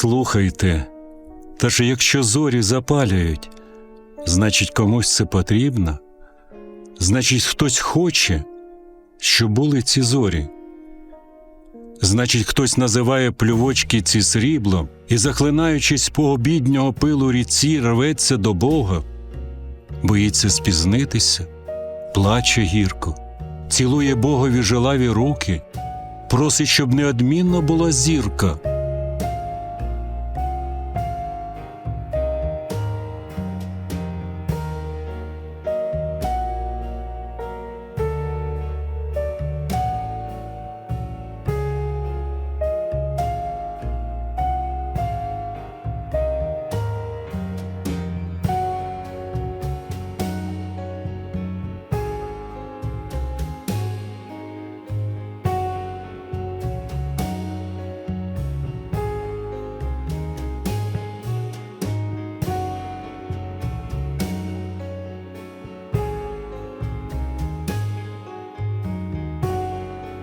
Слухайте, та ж якщо зорі запалюють, значить комусь це потрібно, значить, хтось хоче, щоб були ці зорі. Значить, хтось називає плювочки ці сріблом і, захлинаючись по обіднього пилу ріці, рветься до Бога, боїться спізнитися, плаче гірко, цілує Богові жилаві руки, просить, щоб неодмінно була зірка.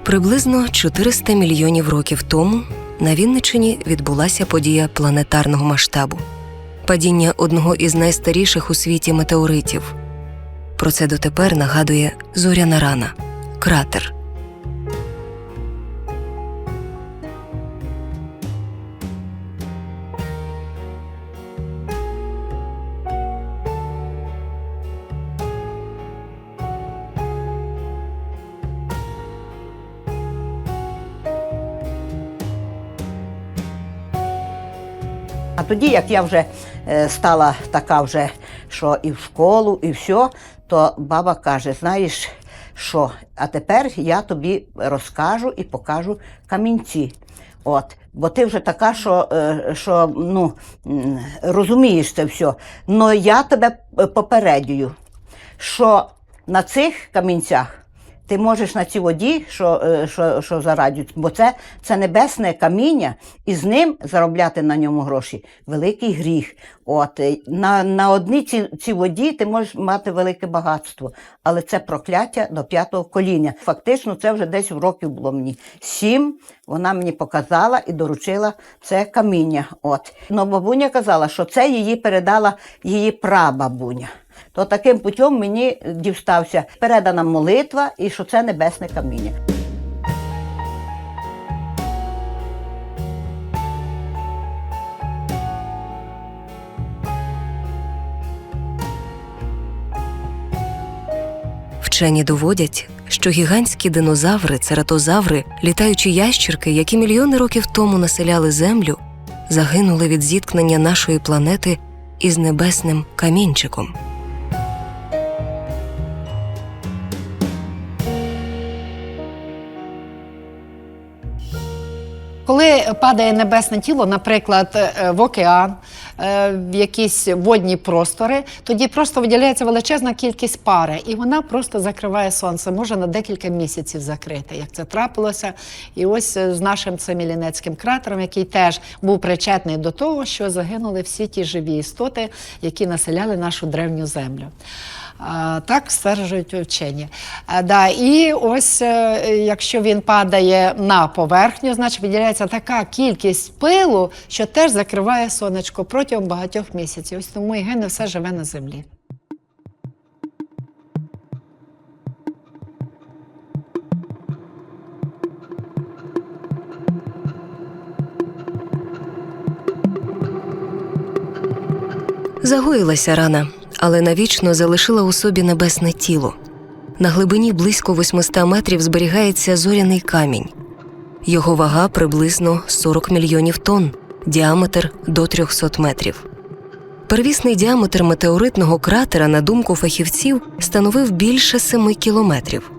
Приблизно 400 мільйонів років тому на Вінниччині відбулася подія планетарного масштабу падіння одного із найстаріших у світі метеоритів. Про це дотепер нагадує зоряна рана кратер. Тоді, як я вже е, стала така, вже, що і в школу, і все, то баба каже: знаєш що, а тепер я тобі розкажу і покажу камінці. От, бо ти вже така, що, е, що ну, розумієш це все. Но я тебе е, попередюю, що на цих камінцях ти можеш на цій воді, що, е, що, що зарадять, бо це, це небесне каміння, і з ним заробляти на ньому гроші великий гріх. От, е, на, на одній цій, цій воді ти можеш мати велике багатство, але це прокляття до п'ятого коління. Фактично, це вже десь в років було мені сім. Вона мені показала і доручила це каміння. От. Но бабуня казала, що це її передала її прабабуня. То таким путем мені дістався передана молитва і що це небесне каміння. Вчені доводять, що гігантські динозаври, цератозаври, літаючі ящірки, які мільйони років тому населяли Землю, загинули від зіткнення нашої планети із небесним камінчиком. Коли падає небесне тіло, наприклад, е, в океан, е, в якісь водні простори, тоді просто виділяється величезна кількість пари, і вона просто закриває сонце, може на декілька місяців закрити, як це трапилося. І ось е, з нашим цим Іллінецьким кратером, який теж був причетний до того, що загинули всі ті живі істоти, які населяли нашу древню землю. Так стверджують вчені. Да, і ось е, якщо він падає на поверхню, значить виділяється така кількість пилу, що теж закриває сонечко протягом багатьох місяців. Ось тому і гене все живе на землі. Загоїлася рана, але навічно залишила у собі небесне тіло. На глибині близько 800 метрів зберігається зоряний камінь. Його вага приблизно 40 мільйонів тонн, діаметр до 300 метрів. Первісний діаметр метеоритного кратера, на думку фахівців, становив більше 7 кілометрів.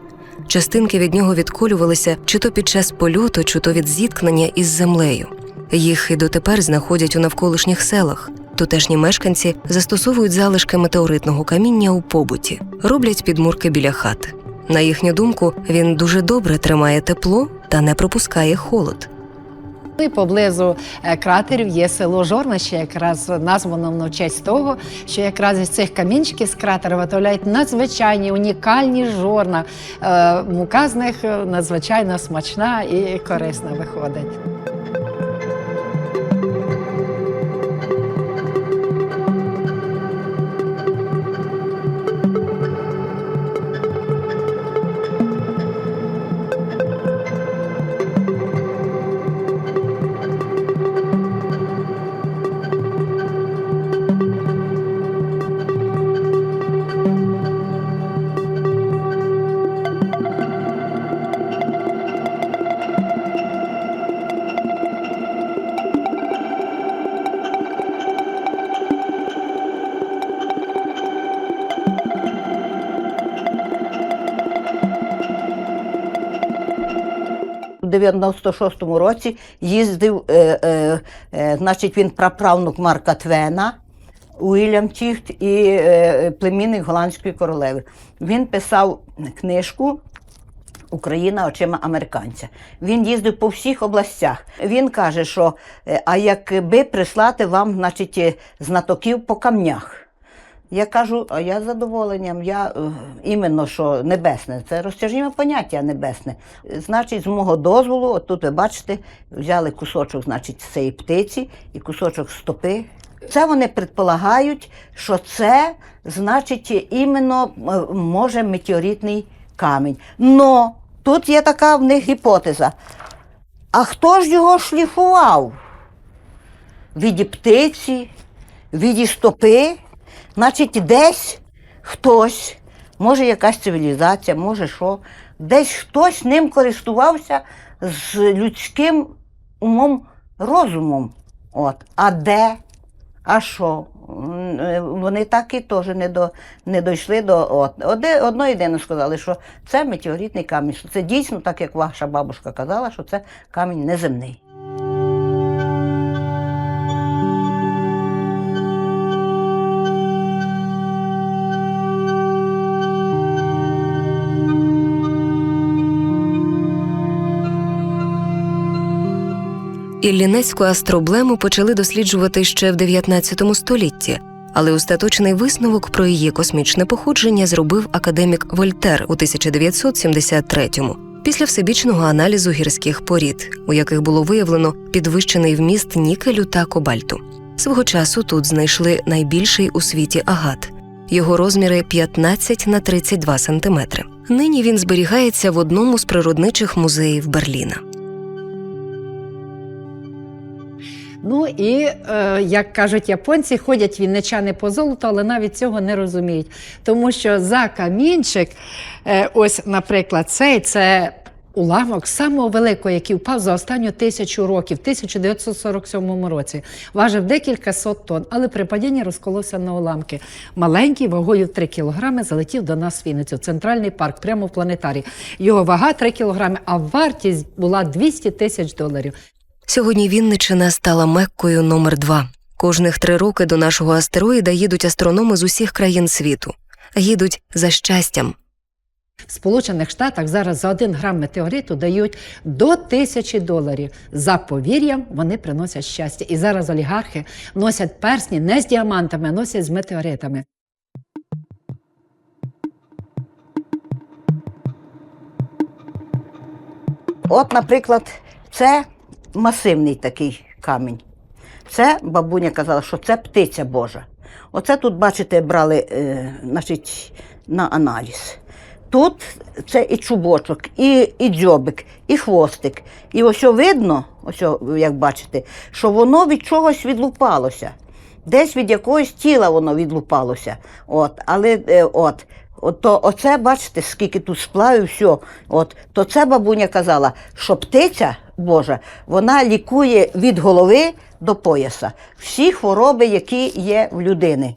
Частинки від нього відколювалися чи то під час польоту, чи то від зіткнення із землею. Їх і дотепер знаходять у навколишніх селах. Тутешні мешканці застосовують залишки метеоритного каміння у побуті, роблять підмурки біля хат. На їхню думку, він дуже добре тримає тепло та не пропускає холод. І поблизу е, кратерів є село Жорнище, якраз названо в честь того, що якраз із цих камінчиків з кратера виготовляють надзвичайні унікальні жорна. Е, Мука з них е, надзвичайно смачна і корисна виходить. У 96-му році їздив, е, е, е, значить, він праправнук Марка Твена, Уільям Тіхт і е, племінник голландської королеви. Він писав книжку Україна очима американця. Він їздив по всіх областях. Він каже, що е, а якби прислати вам, значить, е, знатоків по камнях. Я кажу, а я з задоволенням, я е, іменно що небесне, це розтяжніме поняття небесне. Значить, з мого дозволу, от тут ви бачите, взяли кусочок, значить, цієї птиці і кусочок стопи. Це вони предполагають, що це, значить, іменно е, може метеоритний камінь. Но тут є така в них гіпотеза. А хто ж його шліфував? Віді птиці, віді стопи. Значить, десь хтось, може якась цивілізація, може що, десь хтось ним користувався з людським умом, розумом. От. А де? А що? Вони так і теж не, до, не дійшли до от. Оде, одно єдине сказали, що це метеоритний камінь. Що це дійсно, так як ваша бабушка казала, що це камінь неземний. Іллінецьку астроблему почали досліджувати ще в 19 столітті, але остаточний висновок про її космічне походження зробив академік Вольтер у 1973-му, після всебічного аналізу гірських порід, у яких було виявлено підвищений вміст нікелю та кобальту. Свого часу тут знайшли найбільший у світі агат. Його розміри 15 на 32 сантиметри. Нині він зберігається в одному з природничих музеїв Берліна. Ну і е, як кажуть японці, ходять вінничани по золоту, але навіть цього не розуміють. Тому що за камінчик, е, ось, наприклад, цей це уламок самого великого, який впав за останню тисячу років, в 1947 році. Важив декілька сот тонн, але при падінні розколовся на уламки. Маленький, вагою 3 кілограми, залетів до нас в Вінницю, в центральний парк, прямо в планетарій. Його вага 3 кілограми, а вартість була 200 тисяч доларів. Сьогодні Вінниччина стала Меккою номер 2 Кожних три роки до нашого астероїда їдуть астрономи з усіх країн світу. Їдуть за щастям. В Сполучених Штатах зараз за один грам метеориту дають до тисячі доларів. За повір'ям вони приносять щастя. І зараз олігархи носять персні не з діамантами, а носять з метеоритами. От, наприклад, це масивний такий камінь. Це бабуня казала, що це птиця Божа. Оце тут, бачите, брали е, значить, на аналіз. Тут це і чубочок, і, і дзьобик, і хвостик. І ось видно, ось як бачите, що воно від чогось відлупалося. Десь від якогось тіла воно відлупалося. От, але е, от, от, то оце, бачите, скільки тут сплавів, все. От, то це бабуня казала, що птиця Божа, вона лікує від голови до пояса всі хвороби, які є в людини.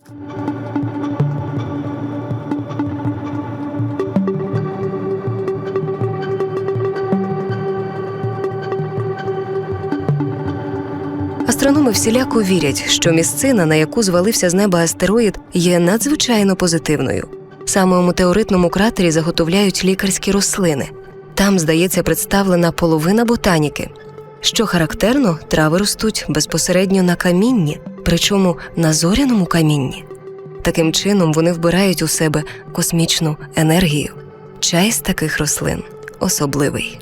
Астрономи всіляко вірять, що місцина, на яку звалився з неба астероїд, є надзвичайно позитивною. Саме у метеоритному кратері заготовляють лікарські рослини. Там, здається, представлена половина ботаніки. Що характерно, трави ростуть безпосередньо на камінні, причому на зоряному камінні. Таким чином вони вбирають у себе космічну енергію. Чай з таких рослин особливий.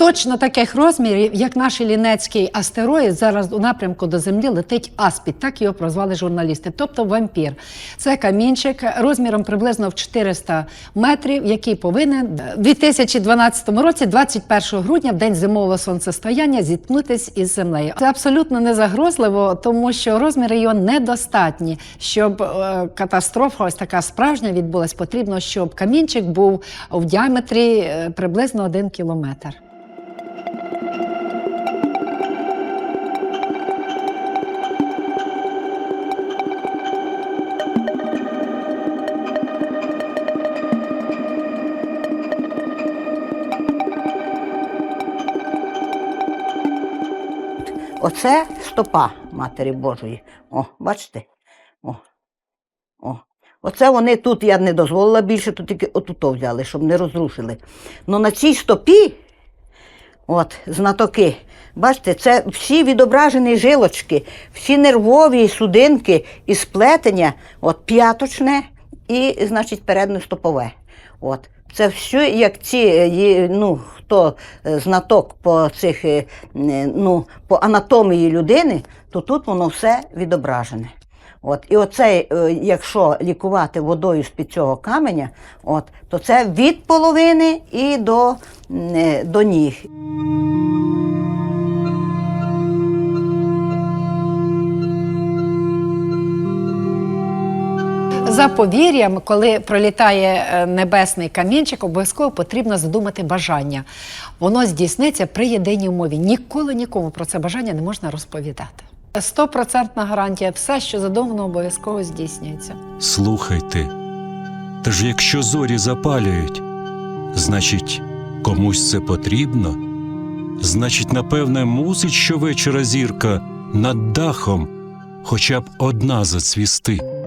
Точно таких розмірів, як наш лінецький астероїд, зараз у напрямку до Землі летить аспід, так його прозвали журналісти, тобто вампір. Це камінчик розміром приблизно в 400 метрів, який повинен у 2012 році, 21 грудня, в день зимового сонцестояння, зіткнутись із землею. Це абсолютно не загрозливо, тому що розміри його недостатні. Щоб е, катастрофа, ось така справжня відбулась, потрібно, щоб камінчик був в діаметрі е, приблизно 1 кілометр. Оце стопа Матері Божої. О, бачите? О. О. Оце вони тут я не дозволила більше, тут тільки отуто взяли, щоб не розрушили. Ну на цій стопі, от, знатоки, бачите, це всі відображені жилочки, всі нервові судинки і сплетення, от п'яточне і, значить, передньостопове. От. Це все, як ці, е, ну, хто е, знаток по цих, е, ну, по анатомії людини, то тут воно все відображене. От, і оце, якщо лікувати водою з-під цього каменя, от, то це від половини і до, до ніг. За повір'ям, коли пролітає е, небесний камінчик, обов'язково потрібно задумати бажання. Воно здійсниться при єдиній умові. Ніколи нікому про це бажання не можна розповідати. Стопроцентна гарантія, все, що задумано, обов'язково здійснюється. Слухайте. Та ж якщо зорі запалюють, значить, комусь це потрібно. Значить, напевне, мусить щовечора зірка над дахом хоча б одна зацвісти.